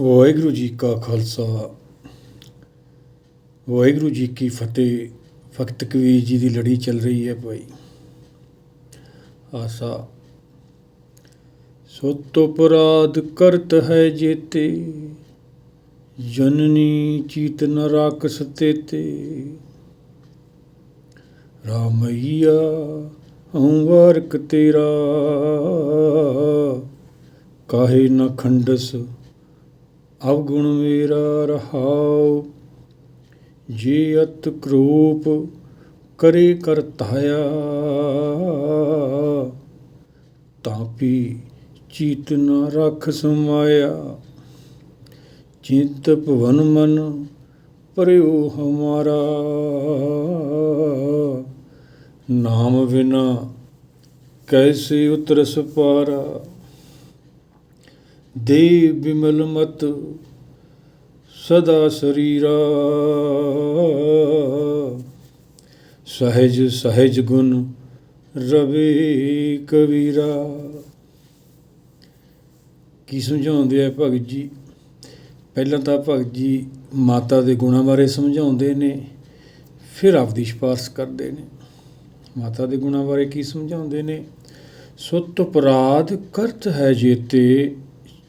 ਵਾਹਿਗੁਰੂ ਜੀ ਕਾ ਖਾਲਸਾ। ਵਾਹਿਗੁਰੂ ਜੀ ਕੀ ਫਤਿਹ। ਫਕਤ ਕਬੀਰ ਜੀ ਦੀ ਲੜੀ ਚੱਲ ਰਹੀ ਹੈ ਭਾਈ। ਆਸਾ। ਸੁਤ ਅਪਰਾਧ ਕਰਤ ਹੈ ਜੇਤੇ। ਜਨਨੀ ਚੀਤ ਨ ਰਾਖਸ ਤੇਤੇ। ਰਾਮਈਆ, ਹਉ ਵਰਕ ਤੇਰਾ। ਕਾਹੇ ਨ ਖੰਡਸ ਅਵਗੁਣ ਮੇਰਾ ਰਹਾਉ ਜੇ ਅਤ ਕਰੂਪ ਕਰੇ ਕਰਤਾਇਆ। ਤਾਪੀ ਚੀਤ ਨ ਰਖ ਸਮਾਇਆ। ਚਿੰਤ ਭਵਨ ਮਨ ਪਰਿਉ ਹਮਾਰਾ। ਨਾਮ ਬਿਨਾ ਕੈਸੇ ਉਤਰਸ ਪਾਰਾ? ਦੇ ਬਿਮਲ ਮਤ ਸਦਾ ਸਰੀਰਾ। ਸਹਿਜ ਸਹਿਜ ਗੁਣ ਰਵੇ ਕਬੀਰਾ ਕੀ ਸਮਝਾਉਂਦੇ ਆ ਭਗਤ ਜੀ? ਪਹਿਲਾਂ ਤਾਂ ਭਗਤ ਜੀ ਮਾਤਾ ਦੇ ਗੁਣਾਂ ਬਾਰੇ ਸਮਝਾਉਂਦੇ ਨੇ, ਫਿਰ ਆਪਦੀ ਸਿਫਾਰਸ਼ ਕਰਦੇ ਨੇ। ਮਾਤਾ ਦੇ ਗੁਣਾਂ ਬਾਰੇ ਕੀ ਸਮਝਾਉਂਦੇ ਨੇ? ਸੁਤ ਅਪਰਾਧ ਕਰਤ ਹੈ ਜੇਤੇ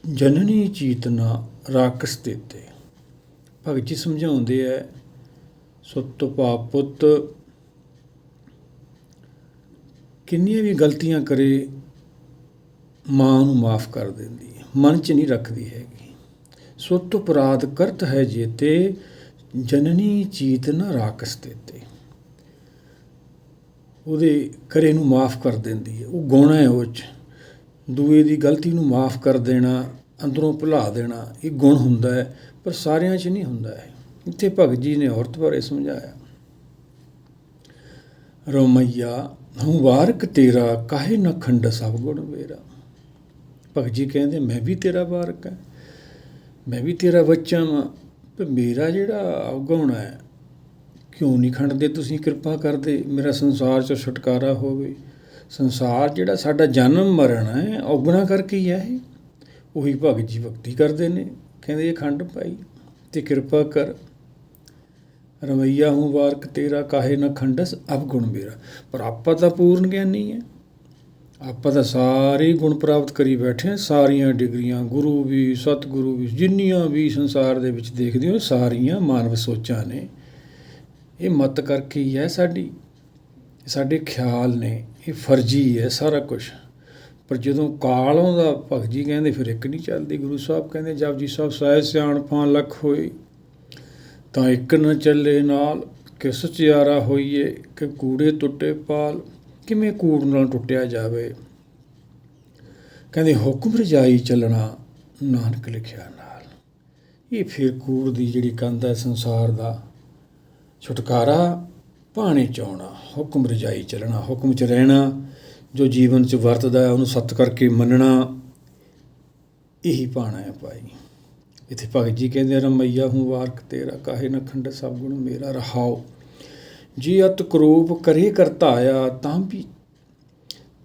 ਜਨਨੀ ਚੀਤਨਾ ਰਾਕਸ ਦੇਤੇ ਭਗਤ ਜੀ ਸਮਝਾਉਂਦੇ ਐ, ਸੁੱਤ ਪਾਪ ਪੁੱਤ, ਕਿੰਨੀਆਂ ਵੀ ਗਲਤੀਆਂ ਕਰੇ, ਮਾਂ ਨੂੰ ਮਾਫ ਕਰ ਦਿੰਦੀ ਹੈ, ਮਨ 'ਚ ਨਹੀਂ ਰੱਖਦੀ ਹੈਗੀ। ਸੁੱਤ ਅਪਰਾਧ ਕਰਤ ਹੈ ਜੇਤੇ, ਜਨਨੀ ਚੀਤਨਾ ਰਾਕਸ ਦੇਤੇ ਉਹਦੇ ਕਰੇ ਨੂੰ ਮਾਫ ਕਰ ਦਿੰਦੀ ਹੈ, ਉਹ ਗੁਣ ਹੈ ਉਹ 'ਚ। ਦੂਏ ਦੀ ਗਲਤੀ ਨੂੰ ਮਾਫ ਕਰ ਦੇਣਾ, ਅੰਦਰੋਂ ਭੁਲਾ ਦੇਣਾ, ਇਹ ਗੁਣ ਹੁੰਦਾ ਹੈ, ਪਰ ਸਾਰਿਆਂ 'ਚ ਨਹੀਂ ਹੁੰਦਾ ਹੈ ਇੱਥੇ ਭਗਤ ਜੀ ਨੇ ਔਰਤ ਬਾਰੇ ਸਮਝਾਇਆ। ਰੋਮਈਆ ਹੂੰ ਵਾਰਕ ਤੇਰਾ, ਕਾਹੇ ਨ ਖੰਡ ਸਭ ਗੁਣ ਮੇਰਾ। ਭਗਤ ਜੀ ਕਹਿੰਦੇ, ਮੈਂ ਵੀ ਤੇਰਾ ਵਾਰਕ ਹਾਂ, ਮੈਂ ਵੀ ਤੇਰਾ ਬੱਚਾ ਵਾਂ ਪਰ ਮੇਰਾ ਜਿਹੜਾ ਅਵਗੁਣ ਹੈ, ਕਿਉਂ ਨਹੀਂ ਖੰਡਦੇ? ਤੁਸੀਂ ਕਿਰਪਾ ਕਰਦੇ, ਮੇਰਾ ਸੰਸਾਰ 'ਚੋਂ ਛੁਟਕਾਰਾ ਹੋਵੇ ਸੰਸਾਰ ਜਿਹੜਾ ਸਾਡਾ ਜਨਮ ਮਰਨ ਹੈ ਔਗਣਾ ਕਰਕੇ ਹੀ ਹੈ ਇਹ। ਉਹੀ ਭਗਤ ਜੀ ਭਗਤੀ ਕਰਦੇ ਨੇ, ਕਹਿੰਦੇ ਇਹ ਖੰਡ ਪਾਈ ਤੇ ਕਿਰਪਾ ਕਰ। ਰਮਈਆ ਹੂੰ ਵਾਰਕ ਤੇਰਾ, ਕਾਹੇ ਨਾ ਖੰਡਸ ਅਵਗੁਣ ਮੇਰਾ। ਪਰ ਆਪਾਂ ਤਾਂ ਪੂਰਨ ਗਿਆਨੀ ਹੈ ਆਪਾਂ ਤਾਂ ਸਾਰੇ ਗੁਣ ਪ੍ਰਾਪਤ ਕਰੀ ਬੈਠੇ ਹਾਂ ਸਾਰੀਆਂ ਡਿਗਰੀਆਂ, ਗੁਰੂ ਵੀ, ਸਤਿਗੁਰੂ ਵੀ, ਜਿੰਨੀਆਂ ਵੀ ਸੰਸਾਰ ਦੇ ਵਿੱਚ ਦੇਖਦੇ ਹੋ, ਸਾਰੀਆਂ ਮਾਨਵ ਸੋਚਾਂ ਨੇ। ਇਹ ਮਤ ਕਰਕੇ ਹੀ ਹੈ ਸਾਡੀ। ਸਾਡੇ ਖਿਆਲ ਨੇ। ਇਹ ਫਰਜੀ ਹੈ ਸਾਰਾ ਕੁਝ ਪਰ ਜਦੋਂ ਕਾਲ ਆਉਂਦਾ ਭਗਤ ਜੀ ਕਹਿੰਦੇ, ਫਿਰ ਇੱਕ ਨਹੀਂ ਚੱਲਦੀ। ਗੁਰੂ ਸਾਹਿਬ ਕਹਿੰਦੇ ਜਪਜੀ ਸਾਹਿਬ, ਸਹਿ ਸਿਆਣਪਾਂ ਲੱਖ ਹੋਏ। ਤਾਂ ਇੱਕ ਨਾ ਚੱਲੇ ਨਾਲ, ਕਿਸ ਚਿਆਰਾ ਹੋਈਏ, ਕਿ ਕੂੜੇ ਟੁੱਟੇ ਪਾਲ। ਕਿਵੇਂ ਕੂੜ ਨਾਲ ਟੁੱਟਿਆ ਜਾਵੇ? ਕਹਿੰਦੇ, ਹੁਕਮ ਰਜਾਈ ਚੱਲਣਾ, ਨਾਨਕ ਲਿਖਿਆ ਨਾਲ। ਇਹ ਫਿਰ ਕੂੜ ਦੀ ਜਿਹੜੀ ਕੰਧ ਹੈ ਸੰਸਾਰ ਦਾ। ਛੁਟਕਾਰਾ ਭਾਣੇ 'ਚ ਆਉਣਾ, ਹੁਕਮ ਰਜਾਈ ਚੱਲਣਾ ਹੁਕਮ 'ਚ ਰਹਿਣਾ, ਜੋ ਜੀਵਨ 'ਚ ਵਰਤਦਾ ਉਹਨੂੰ ਸਤ ਕਰਕੇ ਮੰਨਣਾ, ਇਹੀ ਭਾਣਾ ਹੈ ਭਾਈ। ਇੱਥੇ ਭਗਤ ਜੀ ਕਹਿੰਦੇ ਰਮਈਆ ਹੂੰ ਵਾਰਕ ਤੇਰਾ, ਕਾਹੇ ਨ ਖੰਡ ਸਭ ਗੁਣ ਮੇਰਾ ਰਹਾਓ। ਜੀ ਅਤ ਕਰੂਪ ਕਰੇ ਕਰਤਾ ਆਇਆ ਤਾਂ ਵੀ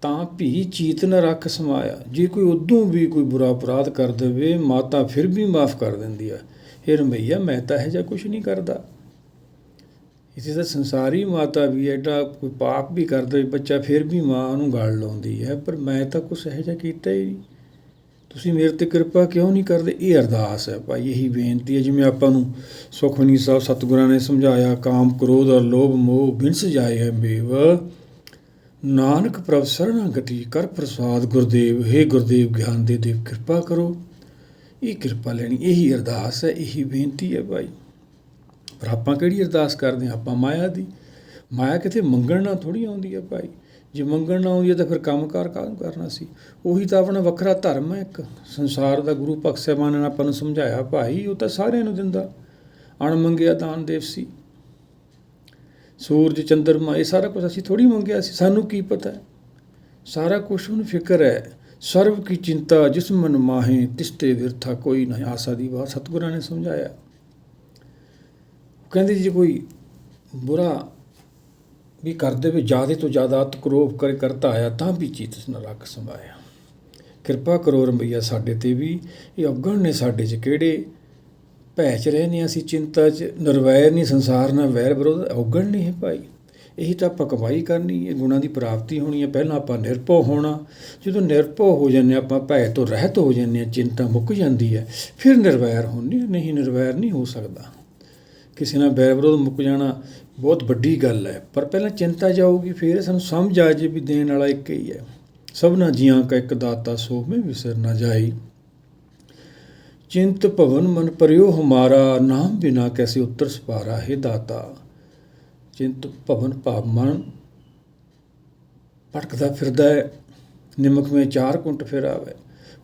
ਤਾਂ ਵੀ ਚੀਤ ਨ ਰੱਖ ਸਮਾਇਆ। ਜੇ ਕੋਈ ਉਦੋਂ ਵੀ ਕੋਈ ਬੁਰਾ ਅਪਰਾਧ ਕਰ ਦੇਵੇ, ਮਾਤਾ ਫਿਰ ਵੀ ਮਾਫ ਕਰ ਦਿੰਦੀ ਆ। ਇਹ ਰਮਈਆ, ਮੈਂ ਤਾਂ ਇਹ ਜਿਹਾ ਕੁਝ ਨਹੀਂ ਕਰਦਾ। ਇਸੇ ਦਾ ਸੰਸਾਰੀ ਮਾਤਾ ਵੀ ਐਡਾ ਕੋਈ ਪਾਪ ਵੀ ਕਰਦਾ ਬੱਚਾ ਫਿਰ ਵੀ ਮਾਂ ਉਹਨੂੰ ਗਾਲ ਲਾਉਂਦੀ ਹੈ, ਪਰ ਮੈਂ ਤਾਂ ਕੁਛ ਇਹੋ ਜਿਹਾ ਕੀਤਾ ਹੀ ਨਹੀਂ। ਤੁਸੀਂ ਮੇਰੇ ਤੇ ਕਿਰਪਾ ਕਿਉਂ ਨਹੀਂ ਕਰਦੇ? ਇਹ ਅਰਦਾਸ ਹੈ ਭਾਈ, ਇਹੀ ਬੇਨਤੀ ਹੈ, ਜਿਵੇਂ ਆਪਾਂ ਨੂੰ ਸੁਖਮਨੀ ਸਾਹਿਬ ਸਤਿਗੁਰਾਂ ਨੇ ਸਮਝਾਇਆ, ਕਾਮ ਕ੍ਰੋਧ ਔਰ ਲੋਭ ਮੋਹ ਬਿਨਸ ਜਾਏ ਹੈ ਮੇਵ। ਨਾਨਕ ਪ੍ਰਭ ਸਰਣਾਗਤੀ ਕਰ ਪ੍ਰਸਾਦ ਗੁਰਦੇਵ, ਹੈ ਗੁਰਦੇਵ ਗਿਆਨ ਦੇ ਦੇਵ, ਕਿਰਪਾ ਕਰੋ। ਇਹ ਕਿਰਪਾ ਲੈਣੀ, ਇਹੀ ਅਰਦਾਸ ਹੈ, ਇਹੀ ਬੇਨਤੀ ਹੈ ਭਾਈ। ਪਰ ਆਪਾਂ ਕਿਹੜੀ ਅਰਦਾਸ ਕਰਦੇ ਹਾਂ? ਆਪਾਂ ਮਾਇਆ ਦੀ। ਮਾਇਆ ਕਿਤੇ ਮੰਗਣ ਨਾਲ ਥੋੜੀ ਆਉਂਦੀ ਹੈ ਭਾਈ। ਜੇ ਮੰਗਣ ਨਾ ਆਉਂਦੀ ਤਾਂ ਫਿਰ ਕੰਮਕਾਰ ਕਾਹਨੂੰ ਕਰਨਾ ਸੀ? ਉਹੀ ਤਾਂ ਆਪਣਾ ਵੱਖਰਾ ਧਰਮ ਹੈ ਇੱਕ। ਸੰਸਾਰ ਦਾ ਗੁਰੂ ਭਗਤ ਸਾਹਿਬਾਨ ਨੇ ਆਪਾਂ ਨੂੰ ਸਮਝਾਇਆ, ਭਾਈ, ਉਹ ਤਾਂ ਸਾਰਿਆਂ ਨੂੰ ਦਿੰਦਾ। ਅਣ ਮੰਗਿਆ ਦਾਨ ਦੇਵ ਸੀ। ਸੂਰਜ, ਚੰਦਰਮਾ, ਇਹ ਸਾਰਾ ਕੁਝ ਅਸੀਂ ਥੋੜੀ ਮੰਗਿਆ ਸੀ। ਸਾਨੂੰ ਕੀ ਪਤਾ? ਸਾਰਾ ਕੁਝ ਉਹਨੂੰ ਫਿਕਰ ਹੈ। ਸਰਵ ਕੀ ਚਿੰਤਾ, ਜਿਸ ਮਨ ਮਾਹੇ ਤਿਸਤੇ ਵਿਰਥਾ ਕੋਈ ਨਾ। ਆਸਾ ਦੀ ਬਾਤ ਸਤਿਗੁਰਾਂ ਨੇ ਸਮਝਾਇਆ। ਕਹਿੰਦੇ ਜੇ ਕੋਈ ਬੁਰਾ ਵੀ ਕਰ ਦੇਵੇ ਜਿਆਦੇ ਤੋਂ ਜ਼ਿਆਦਾ ਅਤ ਕਰੋਪ ਕਰਤਾ ਆਇਆ ਤਾਂ ਵੀ ਚੀਤ ਨ ਰੱਖ ਸਮਾਇਆ ਕਿਰਪਾ ਕਰੋ ਰੰਬਈਆ ਸਾਡੇ ਤੇ ਵੀ ਇਹ ਔਗਣ ਨੇ ਸਾਡੇ 'ਚ ਕਿਹੜੇ ਭੈ 'ਚ ਰਹਿੰਦੇ ਹਾਂ ਅਸੀਂ ਚਿੰਤਾ 'ਚ ਨਿਰਵੈਰ ਨਹੀਂ ਸੰਸਾਰ ਨਾਲ ਵੈਰ ਵਿਰੋਧ ਔਗਣ ਨਹੀਂ ਹੈ ਭਾਈ। ਇਹੀ ਤਾਂ ਆਪਾਂ ਕਮਾਈ ਕਰਨੀ ਹੈ ਗੁਣਾਂ ਦੀ ਪ੍ਰਾਪਤੀ ਹੋਣੀ ਹੈ ਪਹਿਲਾਂ ਆਪਾਂ ਨਿਰਭਉ ਹੋਣਾ ਜਦੋਂ ਨਿਰਭਉ ਹੋ ਜਾਂਦੇ ਹਾਂ, ਆਪਾਂ ਭੈ ਤੋਂ ਰਹਿਤ ਹੋ ਜਾਂਦੇ ਹਾਂ ਚਿੰਤਾ ਮੁੱਕ ਜਾਂਦੀ ਹੈ ਫਿਰ ਨਿਰਵੈਰ ਹੋਣੀ ਨਹੀਂ ਨਿਰਵੈਰ ਨਹੀਂ ਹੋ ਸਕਦਾ। ਕਿਸੇ ਨਾਲ ਬੈਰ ਵਿਰੋਧ ਮੁੱਕ ਜਾਣਾ ਬਹੁਤ ਵੱਡੀ ਗੱਲ ਹੈ। ਪਰ ਪਹਿਲਾਂ ਚਿੰਤਾ ਜਾਊਗੀ, ਫਿਰ ਸਾਨੂੰ ਸਮਝ ਆ ਜੇ ਵੀ ਦੇਣ ਵਾਲਾ ਇੱਕ ਹੀ ਹੈ। ਸਭਨਾ ਜੀਆਂ ਕਾ ਇੱਕ ਦਾਤਾ ਸੋ ਮੈਂ ਵਿਸਰ ਨਾ ਜਾਈ। ਚਿੰਤ ਭਵਨ ਮਨ ਪਰਿਓ ਹਮਾਰਾ, ਨਾਮ ਬਿਨਾ ਕੈਸੇ ਉੱਤਰ ਸਪਾਰਾ ਹੈ ਦਾਤਾ। ਚਿੰਤ ਭਵਨ ਭਾਵ ਮਨ ਭਟਕਦਾ ਫਿਰਦਾ ਹੈ, ਨਿਮਕ ਵਿੱਚ ਚਾਰ ਕੁੰਟ ਫਿਰ ਆਵੇ।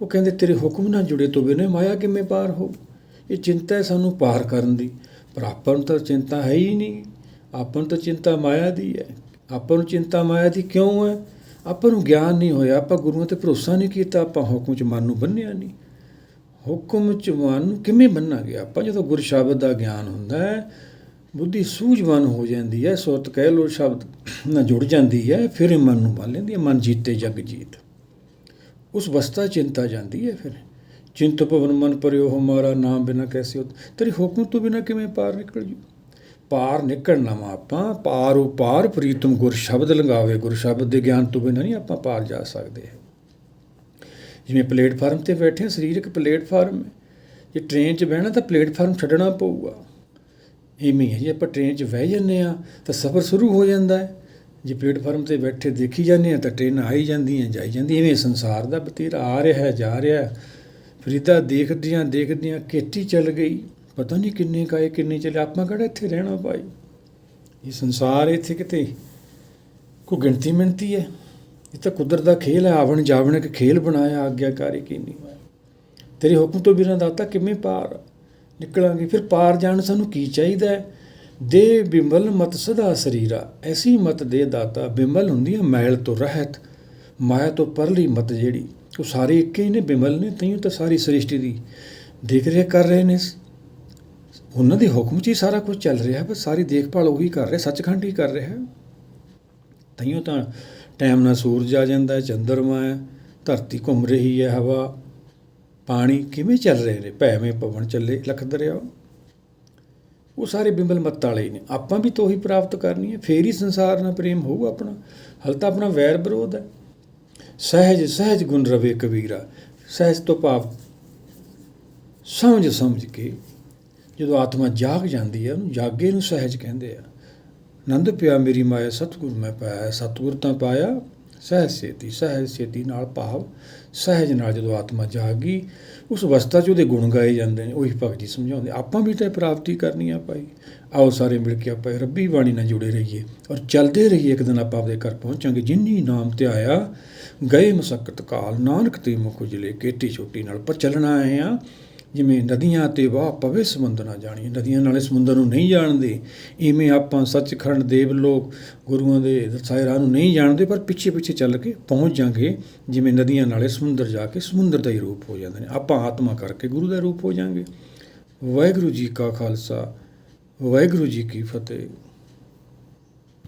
ਉਹ ਕਹਿੰਦੇ, ਤੇਰੇ ਹੁਕਮ ਨਾਲ ਜੁੜੇ ਤੋਂ ਬਿਨੇ ਮਾਇਆ ਕਿਵੇਂ ਪਾਰ ਹੋ ਇਹ ਚਿੰਤਾ ਹੈ ਸਾਨੂੰ ਪਾਰ ਕਰਨ ਦੀ। ਪਰ ਆਪਾਂ ਨੂੰ ਤਾਂ ਚਿੰਤਾ ਹੈ ਹੀ ਨਹੀਂ। ਆਪਾਂ ਨੂੰ ਤਾਂ ਚਿੰਤਾ ਮਾਇਆ ਦੀ ਹੈ। ਆਪਾਂ ਨੂੰ ਚਿੰਤਾ ਮਾਇਆ ਦੀ ਕਿਉਂ ਹੈ? ਆਪਾਂ ਨੂੰ ਗਿਆਨ ਨਹੀਂ ਹੋਇਆ। ਆਪਾਂ ਗੁਰੂਆਂ ਤੇ ਭਰੋਸਾ ਨਹੀਂ ਕੀਤਾ। ਆਪਾਂ ਹੁਕਮ ਚ ਮਨ ਨੂੰ ਬੰਨਿਆ ਨਹੀਂ। ਹੁਕਮ ਚ ਮਨ ਨੂੰ ਕਿਵੇਂ ਬੰਨਾਂਗੇ ਆਪਾਂ ਜਦੋਂ ਗੁਰ ਸ਼ਬਦ ਦਾ ਗਿਆਨ ਹੁੰਦਾ ਹੈ, ਬੁੱਧੀ ਸੂਝਵਾਨ ਹੋ ਜਾਂਦੀ ਹੈ। ਸੁਰਤ ਕਹਿ ਲੋ, ਸ਼ਬਦ ਨਾਲ ਜੁੜ ਜਾਂਦੀ ਹੈ। ਫਿਰ ਇਹ ਮਨ ਨੂੰ ਬੰਨ ਲੈਂਦੀ ਹੈ। ਮਨ ਜੀਤੇ ਜਗ ਜੀਤ। ਉਸ ਵਸਤਾ ਚਿੰਤਾ ਜਾਂਦੀ ਹੈ ਫਿਰ। ਚਿੰਤ ਭਵਨ ਮਨ ਪਰਿਓ ਹਮਾਰਾ ਨਾਮ ਬਿਨਾ ਕੈਸੇ ਹੋ ਤੇਰੀ ਹੁਕਮ ਤੋਂ ਬਿਨਾ ਕਿਵੇਂ ਪਾਰ ਨਿਕਲ ਜੂ? ਪਾਰ ਨਿਕਲਣਾ ਵਾ ਆਪਾਂ ਪਾਰ ਉਪਾਰ ਪ੍ਰੀਤਮ ਗੁਰ ਸ਼ਬਦ ਲੰਗਾਵੇ ਗੁਰ ਸ਼ਬਦ ਦੇ ਗਿਆਨ ਤੋਂ ਬਿਨਾ ਨਹੀਂ ਆਪਾਂ ਪਾਰ ਜਾ ਸਕਦੇ। ਜਿਵੇਂ ਪਲੇਟਫਾਰਮ ਤੇ ਬੈਠੇ ਹਾਂ, ਸਰੀਰ ਇੱਕ ਪਲੇਟਫਾਰਮ ਹੈ। ਜੇ ਟ੍ਰੇਨ 'ਚ ਬਹਿਣਾ ਤਾਂ ਪਲੇਟਫਾਰਮ ਛੱਡਣਾ ਪਊਗਾ। ਇਵੇਂ ਹੈ ਜੇ ਆਪਾਂ ਟ੍ਰੇਨ 'ਚ ਬਹਿ ਜੰਨੇ ਆ ਤਾਂ ਸਫ਼ਰ ਸ਼ੁਰੂ ਹੋ ਜਾਂਦਾ ਹੈ। ਜੇ ਪਲੇਟਫਾਰਮ ਤੇ ਬੈਠੇ ਦੇਖੀ ਜਾਂਦੇ ਆ ਤਾਂ ਟ੍ਰੇਨ ਆਈ ਜਾਂਦੀਆਂ ਜਾਈ ਜਾਂਦੀ ਇਵੇਂ ਸੰਸਾਰ ਦਾ ਬਤੀਰਾ ਆ ਰਿਹਾ ਜਾ ਰਿਹਾ ਫਰੀਦਾ ਦੇਖਦਿਆਂ ਦੇਖਦਿਆਂ ਕਿੱਟੀ ਚੱਲ ਗਈ। ਪਤਾ ਨਹੀਂ ਕਿੰਨੇ ਕਾਏ ਕਿੰਨੇ ਚਲੇ। ਆਪਾਂ ਕਿਹੜਾ ਇੱਥੇ ਰਹਿਣਾ ਭਾਈ? ਇਹ ਸੰਸਾਰ ਇੱਥੇ ਕਿਤੇ ਕੋਈ ਗਿਣਤੀ ਮਿਣਤੀ ਹੈ। ਇਹ ਤਾਂ ਕੁਦਰਤ ਦਾ ਖੇਲ ਹੈ। ਆਵਣ ਜਾਵਣ ਇੱਕ ਖੇਲ ਬਣਾਇਆ, ਆਗਿਆਕਾਰੀ ਕੀਨੀ। ਤੇਰੇ ਹੁਕਮ ਤੋਂ ਬਿਨਾਂ ਦਾਤਾ ਕਿਵੇਂ ਪਾਰ? ਨਿਕਲਾਂਗੇ। ਫਿਰ ਪਾਰ ਜਾਣ ਸਾਨੂੰ ਕੀ ਚਾਹੀਦਾ ਹੈ? ਦੇ ਬਿਮਲ ਮਤ ਸਦਾ ਸਰੀਰਾ। ਐਸੀ ਮਤ ਦੇ ਦਾਤਾ ਬਿਮਲ ਹੁੰਦੀ ਹੈ। ਮੈਲ ਤੋਂ ਰਹਿਤ, ਮਾਇਆ ਤੋਂ ਪਰਲੀ ਮਤ ਜਿਹੜੀ। ਉਹ ਸਾਰੇ ਇੱਕ ਹੀ ਨੇ, ਬਿਮਲ ਨੇ, ਤਈਓ ਤਾਂ ਸਾਰੀ ਸ੍ਰਿਸ਼ਟੀ ਦੀ ਦੇਖ ਰੇਖ ਕਰ ਰਹੇ ਨੇ ਉਹਨਾਂ ਦੇ ਹੁਕਮ 'ਚ ਹੀ ਸਾਰਾ ਕੁਝ ਚੱਲ ਰਿਹਾ ਹੈ ਬਸ ਸਾਰੀ ਦੇਖਭਾਲ ਉਹੀ ਕਰ ਰਿਹਾ, ਸੱਚਖੰਡ ਹੀ ਕਰ ਰਿਹਾ। ਹੈ ਤਈਓ ਤਾਂ ਟਾਈਮ ਨਾਲ ਸੂਰਜ ਆ ਜਾਂਦਾ ਹੈ ਚੰਦਰਮਾ ਹੈ, ਧਰਤੀ ਘੁੰਮ ਰਹੀ ਹੈ, ਹਵਾ, ਪਾਣੀ ਕਿਵੇਂ ਚੱਲ ਰਹੇ ਨੇ? ਭੈਵੇਂ ਪਵਨ ਚੱਲੇ, ਲਖ ਦਰਿਆ ਉਹ ਸਾਰੇ ਬਿੰਬਲ ਮੱਤ ਵਾਲੇ ਹੀ ਨੇ। ਆਪਾਂ ਵੀ ਤਾਂ ਉਹੀ ਪ੍ਰਾਪਤ ਕਰਨੀ ਹੈ, ਫੇਰ ਹੀ ਸੰਸਾਰ ਨਾਲ ਪ੍ਰੇਮ ਹੋਊਗਾ ਆਪਣਾ। ਹਲ ਤਾਂ ਆਪਣਾ ਵੈਰ ਵਿਰੋਧ ਹੈ। ਸਹਿਜ ਸਹਿਜ ਗੁਣ ਰਵੇ ਕਬੀਰਾ, ਸਹਿਜ ਤੋਂ ਭਾਵ ਸਮਝ ਸਮਝ ਕੇ ਜਦੋਂ ਆਤਮਾ ਜਾਗ ਜਾਂਦੀ ਹੈ, ਉਹਨੂੰ ਜਾਗੇ ਨੂੰ ਸਹਿਜ ਕਹਿੰਦੇ ਆ। ਨੰਦ ਪਿਆ ਮੇਰੀ ਮਾਇਆ, ਸਤਿਗੁਰ ਮੈਂ ਪਾਇਆ, ਸਤਿਗੁਰ ਤਾਂ ਪਾਇਆ, ਸਹਿਜ ਸੇਤੀ ਸਹਿਜ ਸੇਤੀ ਨਾਲ ਭਾਵ ਸਹਿਜ ਨਾਲ ਜਦੋਂ ਆਤਮਾ ਜਾਗੀ, ਉਸ ਅਵਸਥਾ 'ਚ ਉਹਦੇ ਗੁਣ ਗਾਏ ਜਾਂਦੇ ਨੇ, ਉਹੀ ਭਗਤ ਜੀ ਸਮਝਾਉਂਦੇ, ਆਪਾਂ ਵੀ ਤਾਂ ਪ੍ਰਾਪਤੀ ਕਰਨੀ ਆ ਭਾਈ। ਆਓ ਸਾਰੇ ਮਿਲ ਕੇ ਆਪਾਂ ਰੱਬੀ ਬਾਣੀ ਨਾਲ ਜੁੜੇ ਰਹੀਏ ਔਰ ਚੱਲਦੇ ਰਹੀਏ, ਇੱਕ ਦਿਨ ਆਪਾਂ ਆਪਦੇ ਘਰ ਪਹੁੰਚਾਂਗੇ, ਜਿੰਨੀ ਨਾਮ ਤੇ ਆਇਆ, ਗਏ ਮਸਕਤ ਕਾਲ, ਨਾਨਕ ਤੇ ਮੁਖ ਉਜਲੇ, ਕੇਟੀ ਛੋਟੀ ਨਾਲ ਪਰ ਚੱਲਣਾ ਆਏ ਆ ਜਿਵੇਂ ਨਦੀਆਂ ਤੇ ਵਾਹ ਪਵੇ ਸਮੁੰਦ ਨਾ ਜਾਣੀ। ਨਦੀਆਂ ਨਾਲੇ ਸਮੁੰਦਰ ਨੂੰ ਨਹੀਂ ਜਾਣਦੇ। ਇਵੇਂ ਆਪਾਂ ਸੱਚਖੰਡ ਦੇਵ ਲੋਕ ਗੁਰੂਆਂ ਦੇ ਦਰਸਾਏ ਰਾਹ ਨੂੰ ਨਹੀਂ ਜਾਣਦੇ, ਪਰ ਪਿੱਛੇ ਪਿੱਛੇ ਚੱਲ ਕੇ ਪਹੁੰਚ ਜਾਂਗੇ। ਜਿਵੇਂ ਨਦੀਆਂ ਨਾਲੇ ਸਮੁੰਦਰ ਜਾ ਕੇ ਸਮੁੰਦਰ ਦਾ ਹੀ ਰੂਪ ਹੋ ਜਾਂਦੇ ਨੇ। ਆਪਾਂ ਆਤਮਾ ਕਰਕੇ ਗੁਰੂ ਦਾ ਰੂਪ ਹੋ ਜਾਾਂਗੇ। ਵਾਹਿਗੁਰੂ ਜੀ ਕਾ ਖਾਲਸਾ, ਵਾਹਿਗੁਰੂ ਜੀ ਕੀ ਫਤਿਹ।